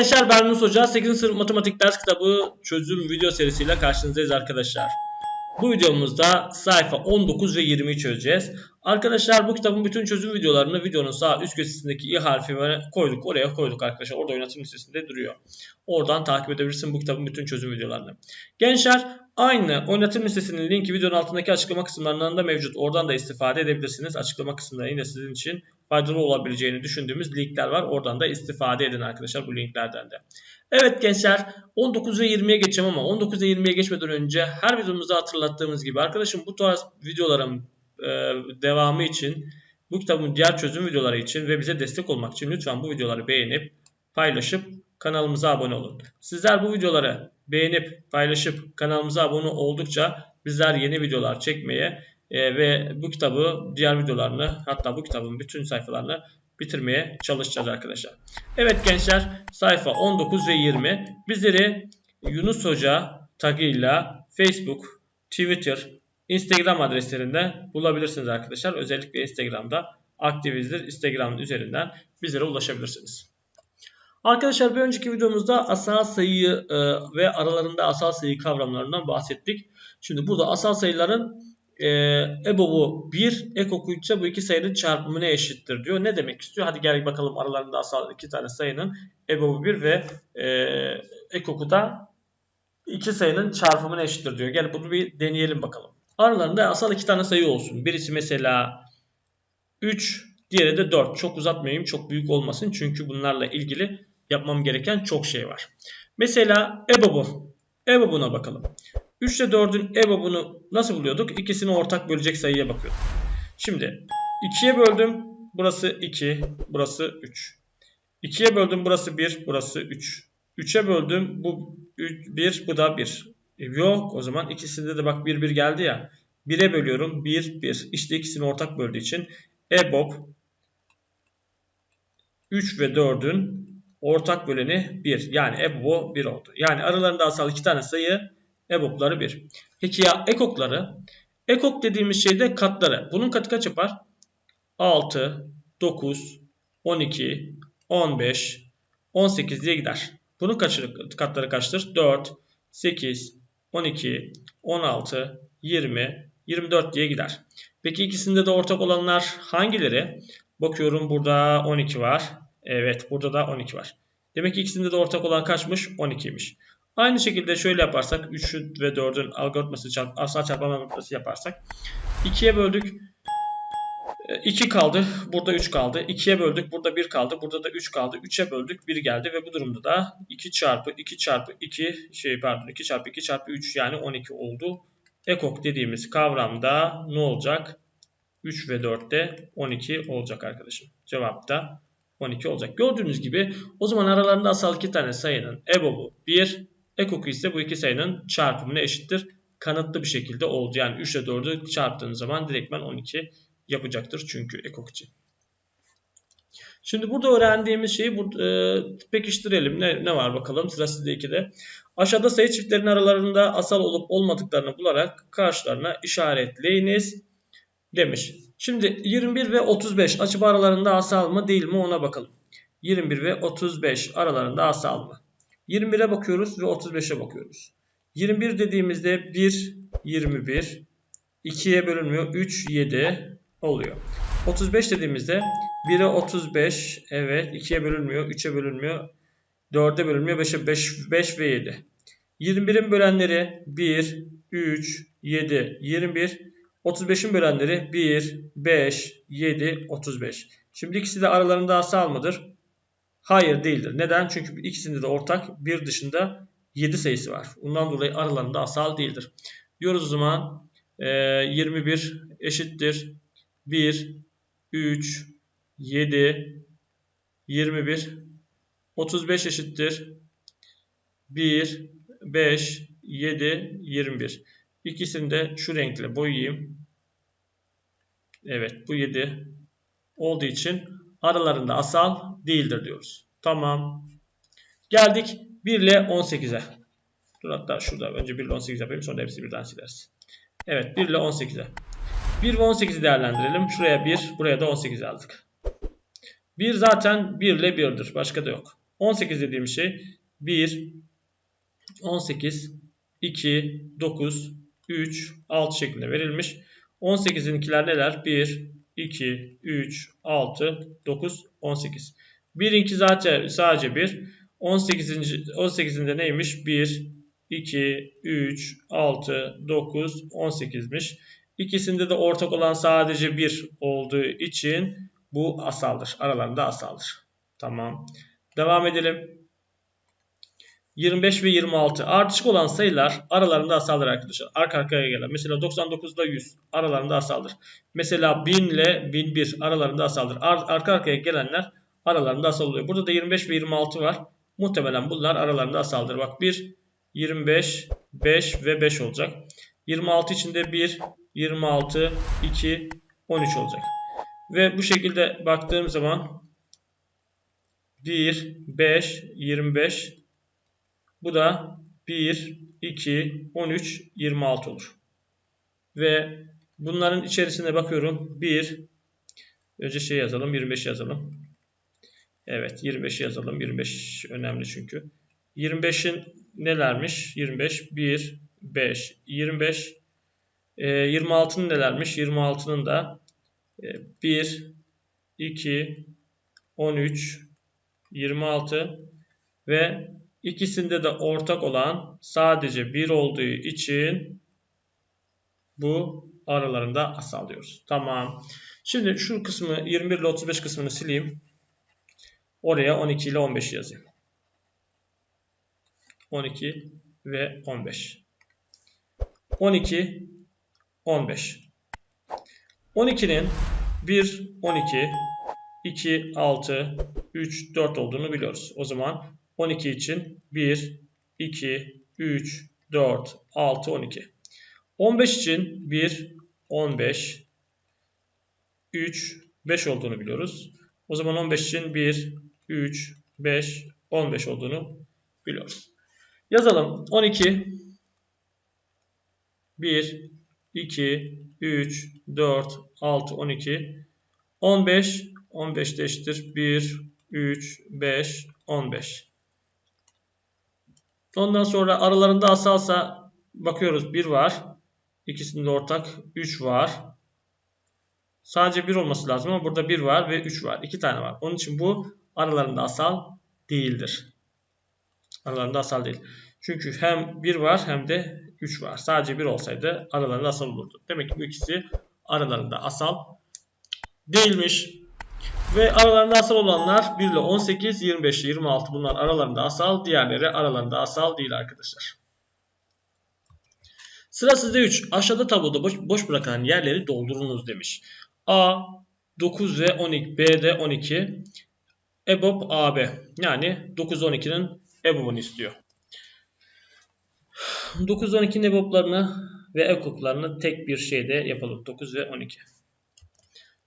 gençler ben Yunus Hoca 8. sınıf matematik ders kitabı çözüm video serisiyle karşınızdayız arkadaşlar. Bu videomuzda sayfa 19 ve 20'yi çözeceğiz. Arkadaşlar bu kitabın bütün çözüm videolarını videonun sağ üst köşesindeki i harfine koyduk. Oraya koyduk arkadaşlar. Orada oynatım listesinde duruyor. Oradan takip edebilirsin bu kitabın bütün çözüm videolarını. Gençler aynı oynatım listesinin linki videonun altındaki açıklama kısımlarından da mevcut. Oradan da istifade edebilirsiniz. Açıklama kısmında yine sizin için faydalı olabileceğini düşündüğümüz linkler var. Oradan da istifade edin arkadaşlar bu linklerden de. Evet gençler 19 ve 20'ye geçeceğim ama 19 ve 20'ye geçmeden önce her videomuzda hatırlattığımız gibi arkadaşım bu tarz videoların e, devamı için bu kitabın diğer çözüm videoları için ve bize destek olmak için lütfen bu videoları beğenip paylaşıp kanalımıza abone olun. Sizler bu videoları beğenip paylaşıp kanalımıza abone oldukça bizler yeni videolar çekmeye e, ve bu kitabı diğer videolarını hatta bu kitabın bütün sayfalarını bitirmeye çalışacağız arkadaşlar. Evet gençler sayfa 19 ve 20 bizleri Yunus Hoca tagıyla Facebook, Twitter, Instagram adreslerinde bulabilirsiniz arkadaşlar. Özellikle Instagram'da aktivizdir. Instagram üzerinden bizlere ulaşabilirsiniz. Arkadaşlar bir önceki videomuzda asal sayı e, ve aralarında asal sayı kavramlarından bahsettik. Şimdi burada asal sayıların e, EBOB'u 1, EKOK'u 3 ise bu iki sayının çarpımına eşittir diyor. Ne demek istiyor? Hadi gel bakalım aralarında asal iki tane sayının EBOB'u 1 ve e, EKOK'u da iki sayının çarpımına eşittir diyor. Gel bunu bir deneyelim bakalım. Aralarında asal iki tane sayı olsun. Birisi mesela 3, diğeri de 4. Çok uzatmayayım, çok büyük olmasın. Çünkü bunlarla ilgili yapmam gereken çok şey var. Mesela EBOB'u. EBOB'una bakalım. 3 ile 4'ün EBOB'unu nasıl buluyorduk? İkisini ortak bölecek sayıya bakıyorduk. Şimdi 2'ye böldüm. Burası 2, burası 3. 2'ye böldüm. Burası 1, burası 3. 3'e böldüm. Bu 1, bu da 1. E, yok o zaman ikisinde de bak 1, 1 geldi ya. 1'e bölüyorum. 1, 1. İşte ikisini ortak böldüğü için EBOB 3 ve 4'ün ortak böleni 1. Yani EBOB 1 oldu. Yani aralarında asal iki tane sayı EBOB'ları 1. Peki ya ekokları? Ekok dediğimiz şey de katları. Bunun katı kaç yapar? 6, 9, 12, 15, 18 diye gider. Bunun katları kaçtır? 4, 8, 12, 16, 20, 24 diye gider. Peki ikisinde de ortak olanlar hangileri? Bakıyorum burada 12 var. Evet burada da 12 var. Demek ki ikisinde de ortak olan kaçmış? 12'ymiş. Aynı şekilde şöyle yaparsak 3 ve 4'ün algoritması çarp, asal çarpma algoritması yaparsak 2'ye böldük 2 kaldı. Burada 3 kaldı. 2'ye böldük. Burada 1 kaldı. Burada da 3 kaldı. 3'e böldük. 1 geldi ve bu durumda da 2 çarpı 2 çarpı 2 şey pardon 2 çarpı 2 çarpı 3 yani 12 oldu. Ekok dediğimiz kavramda ne olacak? 3 ve 4'te 12 olacak arkadaşım. Cevap da 12 olacak. Gördüğünüz gibi o zaman aralarında asal iki tane sayının EBOB'u 1, EKOK'u ise bu iki sayının çarpımına eşittir. Kanıtlı bir şekilde oldu. Yani 3 ile 4'ü çarptığınız zaman direktmen 12 yapacaktır çünkü ekok için. Şimdi burada öğrendiğimiz şeyi e, pekiştirelim. Ne, ne var bakalım sıra sizde 2'de. Aşağıda sayı çiftlerinin aralarında asal olup olmadıklarını bularak karşılarına işaretleyiniz demiş. Şimdi 21 ve 35 açıp aralarında asal mı değil mi ona bakalım. 21 ve 35 aralarında asal mı? 21'e bakıyoruz ve 35'e bakıyoruz. 21 dediğimizde 1, 21, 2'ye bölünmüyor. 3, 7 oluyor. 35 dediğimizde 1'e 35, evet 2'ye bölünmüyor, 3'e bölünmüyor, 4'e bölünmüyor, 5'e 5, 5 ve 7. 21'in bölenleri 1, 3, 7, 21. 35'in bölenleri 1, 5, 7, 35. Şimdi ikisi de aralarında asal mıdır? Hayır değildir. Neden? Çünkü ikisinde de ortak bir dışında 7 sayısı var. Bundan dolayı aralarında asal değildir. Diyoruz o zaman e, 21 eşittir 1, 3, 7, 21, 35 eşittir 1, 5, 7, 21. İkisini de şu renkle boyayayım. Evet bu 7 olduğu için aralarında asal değildir diyoruz. Tamam. Geldik 1 ile 18'e. Dur hatta şurada önce 1 ile 18 yapayım sonra hepsi birden sileriz. Evet 1 ile 18'e. 1 ve 18'i değerlendirelim. Şuraya 1 buraya da 18 yazdık. 1 zaten 1 ile 1'dir. Başka da yok. 18 dediğim şey 1, 18, 2, 9, 3, 6 şeklinde verilmiş. 18'inkiler neler? 1, 2, 3, 6, 9, 18. 1'inki zaten sadece 1. 18. 18'inde neymiş? 1, 2, 3, 6, 9, 18'miş. İkisinde de ortak olan sadece 1 olduğu için bu asaldır. Aralarında asaldır. Tamam. Devam edelim. 25 ve 26 ardışık olan sayılar aralarında asaldır arkadaşlar. Arka arkaya gelen. Mesela 99 ile 100 aralarında asaldır. Mesela 1000 ile 1001 aralarında asaldır. Ar arka arkaya gelenler aralarında asal oluyor. Burada da 25 ve 26 var. Muhtemelen bunlar aralarında asaldır. Bak 1, 25, 5 ve 5 olacak. 26 içinde 1, 26, 2, 13 olacak. Ve bu şekilde baktığım zaman 1, 5, 25 bu da 1, 2, 13, 26 olur. Ve bunların içerisine bakıyorum. 1, önce şey yazalım, 25 yazalım. Evet, 25 yazalım. 25 önemli çünkü. 25'in nelermiş? 25, 1, 5, 25. E, 26'nın nelermiş? 26'nın da e, 1, 2, 13, 26 ve ikisinde de ortak olan sadece 1 olduğu için bu aralarında asalıyoruz. Tamam. Şimdi şu kısmı 21 ile 35 kısmını sileyim. Oraya 12 ile 15 yazayım. 12 ve 15. 12 15. 12'nin 1 12 2 6 3 4 olduğunu biliyoruz. O zaman 12 için 1 2 3 4 6 12. 15 için 1 15 3 5 olduğunu biliyoruz. O zaman 15 için 1 3 5 15 olduğunu biliyoruz. Yazalım. 12 1 2 3 4 6 12 15 15 de eşittir 1 3 5 15 Ondan sonra aralarında asalsa bakıyoruz 1 var. İkisinde ortak 3 var. Sadece 1 olması lazım ama burada 1 var ve 3 var. 2 tane var. Onun için bu aralarında asal değildir. Aralarında asal değil. Çünkü hem 1 var hem de 3 var. Sadece 1 olsaydı aralarında asal olurdu. Demek ki bu ikisi aralarında asal değilmiş. Ve aralarında asal olanlar 1 ile 18, 25 ile 26 bunlar aralarında asal. Diğerleri aralarında asal değil arkadaşlar. Sıra sizde 3. Aşağıda tabloda boş, boş bırakan yerleri doldurunuz demiş. A 9 ve 12, B de 12. EBOB AB. Yani 9 12'nin EBOB'unu istiyor. 9 12'nin EBOB'larını ve EKOK'larını tek bir şeyde yapalım. 9 ve 12.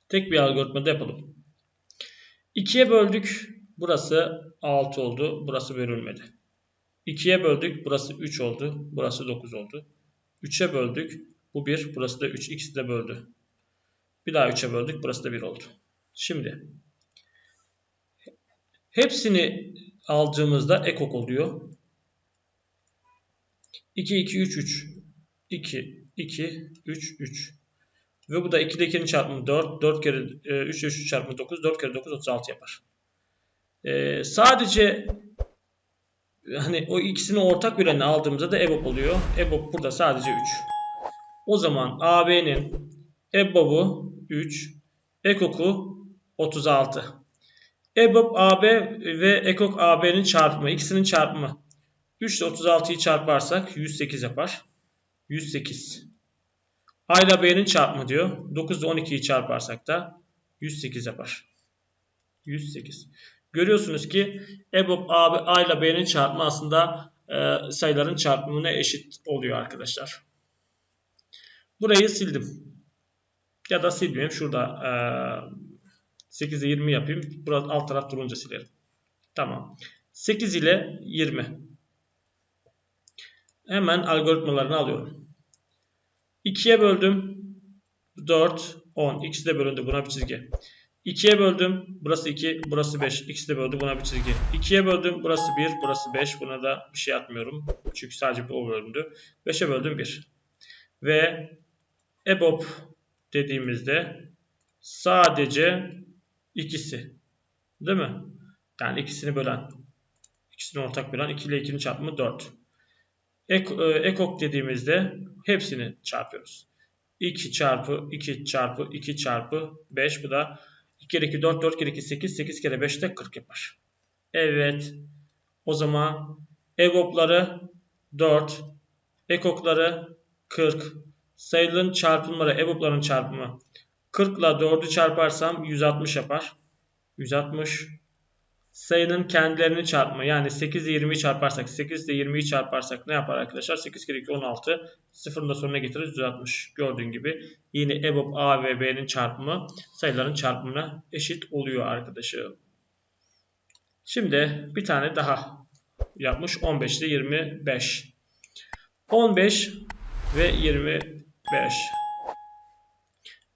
Tek bir algoritmada yapalım. 2'ye böldük. Burası 6 oldu. Burası bölünmedi. 2'ye böldük. Burası 3 oldu. Burası 9 oldu. 3'e böldük. Bu 1. Burası da 3. İkisi de böldü. Bir daha 3'e böldük. Burası da 1 oldu. Şimdi hepsini aldığımızda ekok oluyor. 2, 2, 3, 3. 2, 2, 3, 3. Ve bu da 2 ile 2'nin çarpımı 4. 4 kere 3 ile 3 çarpımı 9. 4 kere 9 36 yapar. Ee, sadece hani o ikisini ortak böleni aldığımızda da EBOB oluyor. EBOB burada sadece 3. O zaman AB'nin EBOB'u 3. EKOK'u 36. EBOB AB ve EKOK AB'nin çarpımı. ikisinin çarpımı. 3 ile 36'yı çarparsak 108 yapar. 108. A ile B'nin çarpımı diyor. 9 ile 12'yi çarparsak da 108 yapar. 108. Görüyorsunuz ki EBOB A, ile B'nin çarpımı aslında e, sayıların çarpımına eşit oluyor arkadaşlar. Burayı sildim. Ya da silmeyeyim. Şurada e, 8'e 20 yapayım. Burada alt taraf durunca silerim. Tamam. 8 ile 20. Hemen algoritmalarını alıyorum. 2'ye böldüm. 4, 10. İkisi de bölündü. Buna bir çizgi. 2'ye böldüm. Burası 2, burası 5. İkisi de böldü. Buna bir çizgi. 2'ye böldüm. Burası 1, burası 5. Buna da bir şey atmıyorum. Çünkü sadece bu bölündü. 5'e böldüm 1. Ve EBOB dediğimizde sadece ikisi. Değil mi? Yani ikisini bölen. ikisini ortak bölen 2 ile 2'nin çarpımı 4. Ek, e, ekok dediğimizde hepsini çarpıyoruz. 2 çarpı 2 çarpı 2 çarpı 5 bu da 2 kere 2 4 4 kere 2 8 8 kere 5 de 40 yapar. Evet. O zaman EGOP'ları 4, ekokları 40, sayıların çarpımları, EGOP'ların çarpımı 40 ile 4'ü çarparsam 160 yapar. 160 sayının kendilerini çarpma yani 8 ile 20'yi çarparsak 8 ile 20'yi çarparsak ne yapar arkadaşlar? 8 kere 2 16 sıfırın da sonuna getirir 160 gördüğün gibi yine EBOB A ve B'nin çarpımı sayıların çarpımına eşit oluyor arkadaşım. Şimdi bir tane daha yapmış 15 ile 25 15 ve 25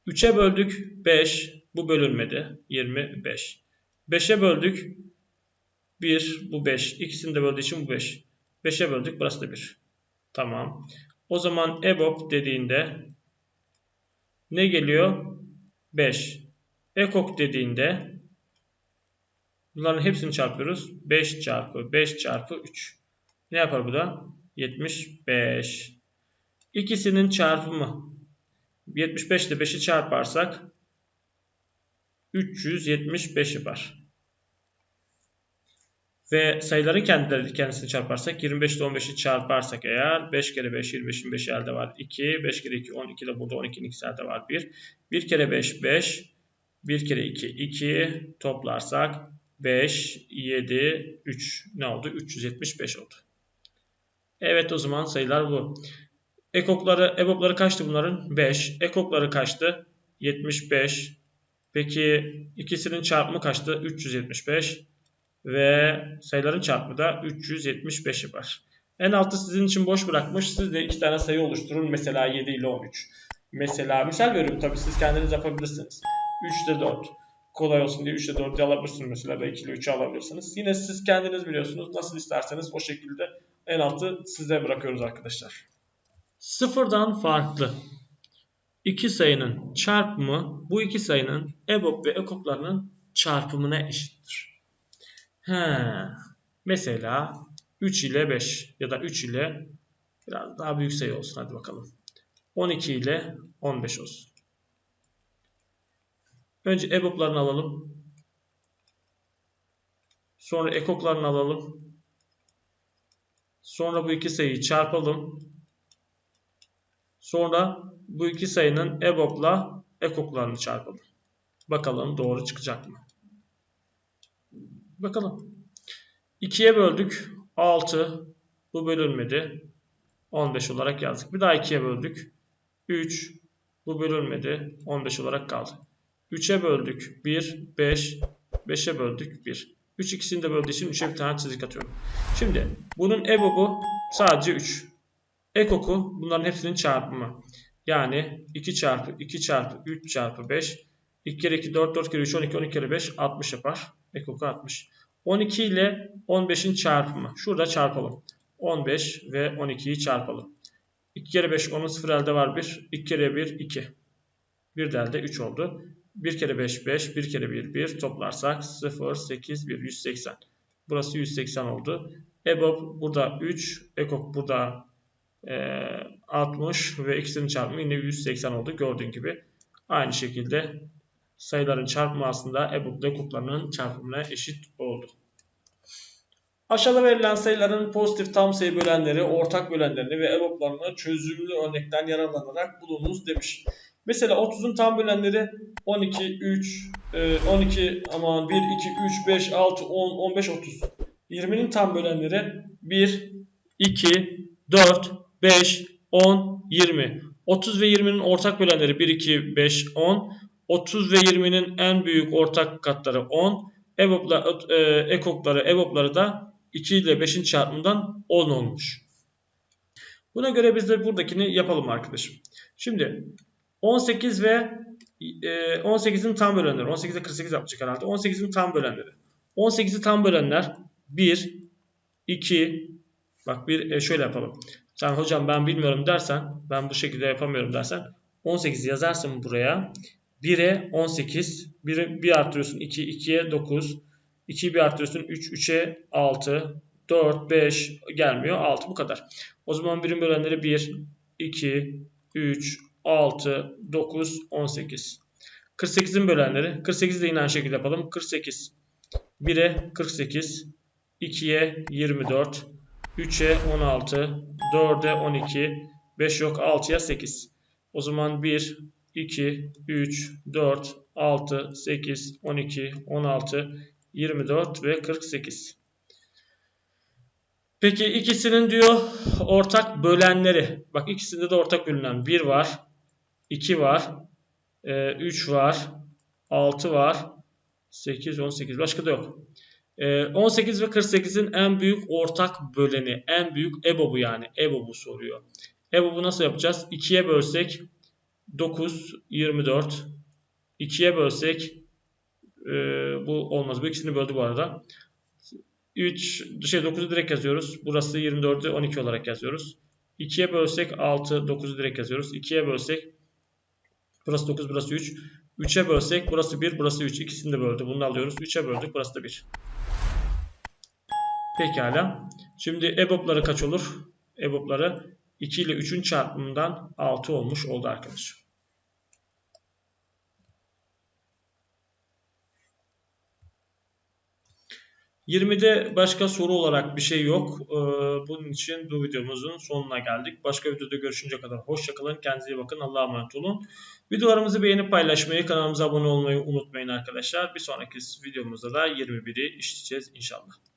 3'e böldük 5 bu bölünmedi 25 5'e böldük 1 bu 5. İkisini de böldüğü için bu 5. 5'e böldük burası da 1. Tamam. O zaman EBOB dediğinde ne geliyor? 5. EKOK dediğinde bunların hepsini çarpıyoruz. 5 çarpı 5 çarpı 3. Ne yapar bu da? 75. İkisinin çarpımı 75 ile 5'i çarparsak 375 yapar. Ve sayıların kendileri kendisini çarparsak 25 ile 15'i çarparsak eğer 5 kere 5 25'in 5 elde var 2 5 kere 2 12 de burada 12'nin ikisi elde var 1 1 kere 5 5 1 kere 2 2 toplarsak 5 7 3 ne oldu 375 oldu. Evet o zaman sayılar bu. Ekokları, EBOB'ları kaçtı bunların? 5. Ekokları kaçtı? 75. Peki ikisinin çarpımı kaçtı? 375 ve sayıların çarpımı da 375 yapar. En altı sizin için boş bırakmış. Siz de iki tane sayı oluşturun. Mesela 7 ile 13. Mesela misal veriyorum tabii siz kendiniz yapabilirsiniz. 3 ile 4. Kolay olsun diye 3 ile 4'ü alabilirsiniz mesela da 2 ile 3'ü alabilirsiniz. Yine siz kendiniz biliyorsunuz. Nasıl isterseniz o şekilde en altı size bırakıyoruz arkadaşlar. Sıfırdan farklı iki sayının çarpımı bu iki sayının EBOB ve EKOK'larının çarpımına eşittir. He. Mesela 3 ile 5 ya da 3 ile biraz daha büyük sayı olsun hadi bakalım. 12 ile 15 olsun. Önce EBOB'larını alalım. Sonra ekoklarını alalım. Sonra bu iki sayıyı çarpalım. Sonra bu iki sayının EBOB'la ekoklarını çarpalım. Bakalım doğru çıkacak mı? Bakalım. 2'ye böldük. 6. Bu bölünmedi. 15 olarak yazdık. Bir daha 2'ye böldük. 3. Bu bölünmedi. 15 olarak kaldı. 3'e böldük. 1. 5. 5'e böldük. 1. 3 ikisini de böldüğü için 3'e bir tane çizik atıyorum. Şimdi bunun EBOB'u sadece 3. Ekoku bunların hepsinin çarpımı. Yani 2 çarpı 2 çarpı 3 çarpı 5. 2 kere 2 4 4 kere 3 12 12 kere 5 60 yapar. Ekoku 60. 12 ile 15'in çarpımı. Şurada çarpalım. 15 ve 12'yi çarpalım. 2 kere 5 10'un 0 elde var 1. 2 kere 1 2. 1 de elde 3 oldu. 1 kere 5 5. 1 kere 1 1. Toplarsak 0 8 1 180. Burası 180 oldu. EBOB burada 3. EKOK burada 60 ve ikisinin çarpımı yine 180 oldu. Gördüğün gibi aynı şekilde sayıların çarpımı aslında EBOB ile kuplarının çarpımına eşit oldu. Aşağıda verilen sayıların pozitif tam sayı bölenleri, ortak bölenlerini ve EBOB'larını çözümlü örnekten yararlanarak bulunuz demiş. Mesela 30'un tam bölenleri 12, 3, 12 aman 1, 2, 3, 5, 6, 10, 15, 30. 20'nin tam bölenleri 1, 2, 4, 5, 10, 20. 30 ve 20'nin ortak bölenleri 1, 2, 5, 10. 30 ve 20'nin en büyük ortak katları 10. EBOB'la, e, ekokları, EBOB'ları da 2 ile 5'in çarpımından 10 olmuş. Buna göre biz de buradakini yapalım arkadaşım. Şimdi 18 ve 18'in tam bölenleri. 18'e 48 yapacak herhalde. 18'in tam bölenleri. 18'i tam bölenler 1, 2, bak bir e, şöyle yapalım. Sen hocam ben bilmiyorum dersen, ben bu şekilde yapamıyorum dersen 18 yazarsın buraya. 1'e 18, 1'i 1 artırıyorsun 2, 2'ye 9, 2'yi bir artırıyorsun 3, 3'e 6, 4, 5 gelmiyor 6 bu kadar. O zaman birim bölenleri 1, 2, 3, 6, 9, 18. 48'in bölenleri. 48'i de yine aynı şekilde yapalım. 48. 1'e 48. 2'ye 24. 3'e 16. 4'e 12. 5 yok 6'ya 8. O zaman 1, 2, 3, 4, 6, 8, 12, 16, 24 ve 48. Peki ikisinin diyor ortak bölenleri. Bak ikisinde de ortak bölünen 1 var. 2 var. 3 var. 6 var. 8, 18. Başka da yok. 18 ve 48'in en büyük ortak böleni. En büyük EBOB'u yani. EBOB'u soruyor. EBOB'u nasıl yapacağız? 2'ye bölsek 9, 24. 2'ye bölsek bu olmaz. Bu ikisini böldü bu arada. 3, şey 9'u direkt yazıyoruz. Burası 24'ü 12 olarak yazıyoruz. 2'ye bölsek 6, 9'u direkt yazıyoruz. 2'ye bölsek burası 9, burası 3. 3'e bölsek burası 1, burası 3. İkisini de böldü. Bunu alıyoruz. 3'e böldük. Burası da 1. Pekala. Şimdi EBOB'ları kaç olur? EBOB'ları 2 ile 3'ün çarpımından 6 olmuş oldu arkadaşlar. 20'de başka soru olarak bir şey yok. Ee, bunun için bu videomuzun sonuna geldik. Başka videoda görüşünce kadar hoşçakalın. Kendinize iyi bakın. Allah'a emanet olun. Videolarımızı beğenip paylaşmayı, kanalımıza abone olmayı unutmayın arkadaşlar. Bir sonraki videomuzda da 21'i işleyeceğiz inşallah.